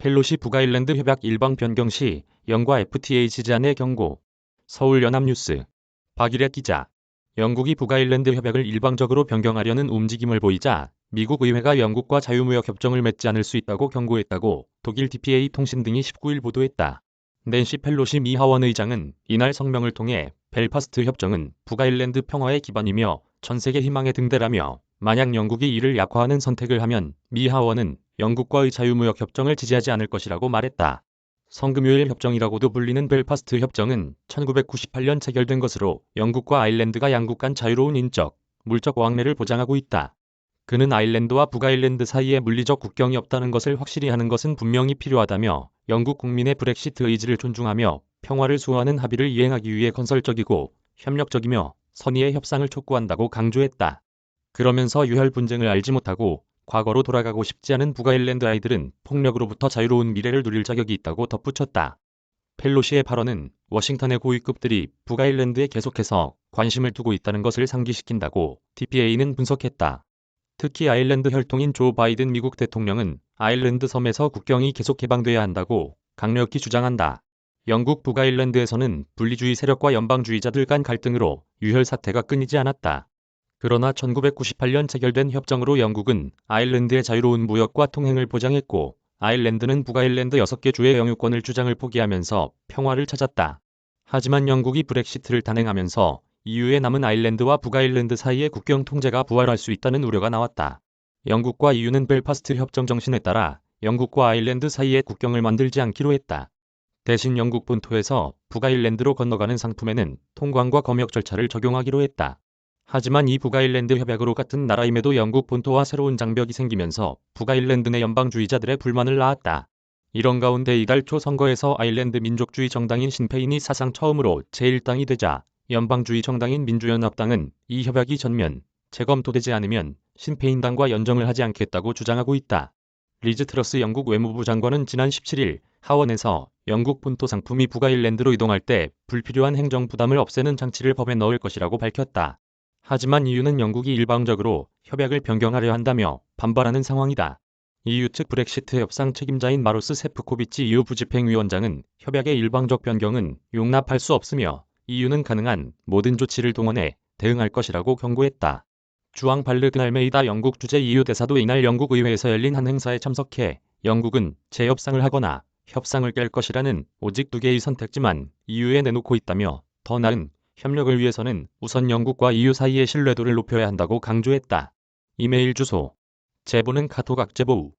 펠로시 북아일랜드 협약 일방 변경 시 영과 FTA 지지안의 경고. 서울연합뉴스 박일혜 기자 영국이 북아일랜드 협약을 일방적으로 변경하려는 움직임을 보이자 미국 의회가 영국과 자유무역 협정을 맺지 않을 수 있다고 경고했다고 독일 DPA 통신 등이 19일 보도했다. 낸시 펠로시 미 하원 의장은 이날 성명을 통해 벨파스트 협정은 북아일랜드 평화의 기반이며 전 세계 희망의 등대라며 만약 영국이 이를 약화하는 선택을 하면 미 하원은 영국과의 자유무역 협정을 지지하지 않을 것이라고 말했다. 성금요일 협정이라고도 불리는 벨파스트 협정은 1998년 체결된 것으로 영국과 아일랜드가 양국 간 자유로운 인적, 물적 왕래를 보장하고 있다. 그는 아일랜드와 북아일랜드 사이에 물리적 국경이 없다는 것을 확실히 하는 것은 분명히 필요하다며 영국 국민의 브렉시트 의지를 존중하며 평화를 수호하는 합의를 이행하기 위해 건설적이고 협력적이며 선의의 협상을 촉구한다고 강조했다. 그러면서 유혈 분쟁을 알지 못하고 과거로 돌아가고 싶지 않은 북아일랜드 아이들은 폭력으로부터 자유로운 미래를 누릴 자격이 있다고 덧붙였다. 펠로시의 발언은 워싱턴의 고위급들이 북아일랜드에 계속해서 관심을 두고 있다는 것을 상기시킨다고 DPA는 분석했다. 특히 아일랜드 혈통인 조 바이든 미국 대통령은 아일랜드 섬에서 국경이 계속 개방돼야 한다고 강력히 주장한다. 영국 북아일랜드에서는 분리주의 세력과 연방주의자들 간 갈등으로 유혈 사태가 끊이지 않았다. 그러나 1998년 체결된 협정으로 영국은 아일랜드의 자유로운 무역과 통행을 보장했고 아일랜드는 북아일랜드 6개 주의 영유권을 주장을 포기하면서 평화를 찾았다. 하지만 영국이 브렉시트를 단행하면서 EU에 남은 아일랜드와 북아일랜드 사이의 국경 통제가 부활할 수 있다는 우려가 나왔다. 영국과 EU는 벨파스트 협정 정신에 따라 영국과 아일랜드 사이에 국경을 만들지 않기로 했다. 대신 영국 본토에서 북아일랜드로 건너가는 상품에는 통관과 검역 절차를 적용하기로 했다. 하지만 이 북아일랜드 협약으로 같은 나라임에도 영국 본토와 새로운 장벽이 생기면서 북아일랜드 내 연방주의자들의 불만을 낳았다. 이런 가운데 이달 초 선거에서 아일랜드 민족주의 정당인 신페인이 사상 처음으로 제1당이 되자 연방주의 정당인 민주연합당은 이 협약이 전면 재검토되지 않으면 신페인당과 연정을 하지 않겠다고 주장하고 있다. 리즈 트러스 영국 외무부 장관은 지난 17일 하원에서 영국 본토 상품이 북아일랜드로 이동할 때 불필요한 행정 부담을 없애는 장치를 법에 넣을 것이라고 밝혔다. 하지만 이유는 영국이 일방적으로 협약을 변경하려 한다며 반발하는 상황이다. EU 측 브렉시트 협상 책임자인 마로스 세프코비치 EU 부집행위원장은 협약의 일방적 변경은 용납할 수 없으며 EU는 가능한 모든 조치를 동원해 대응할 것이라고 경고했다. 주앙 발르드 알메이다 영국 주재 EU 대사도 이날 영국 의회에서 열린 한 행사에 참석해 영국은 재협상을 하거나 협상을 깰 것이라는 오직 두 개의 선택지만 EU에 내놓고 있다며 더 나은 협력을 위해서는 우선 영국과 EU 사이의 신뢰도를 높여야 한다고 강조했다. 이메일 주소 제보는 카톡 악제보우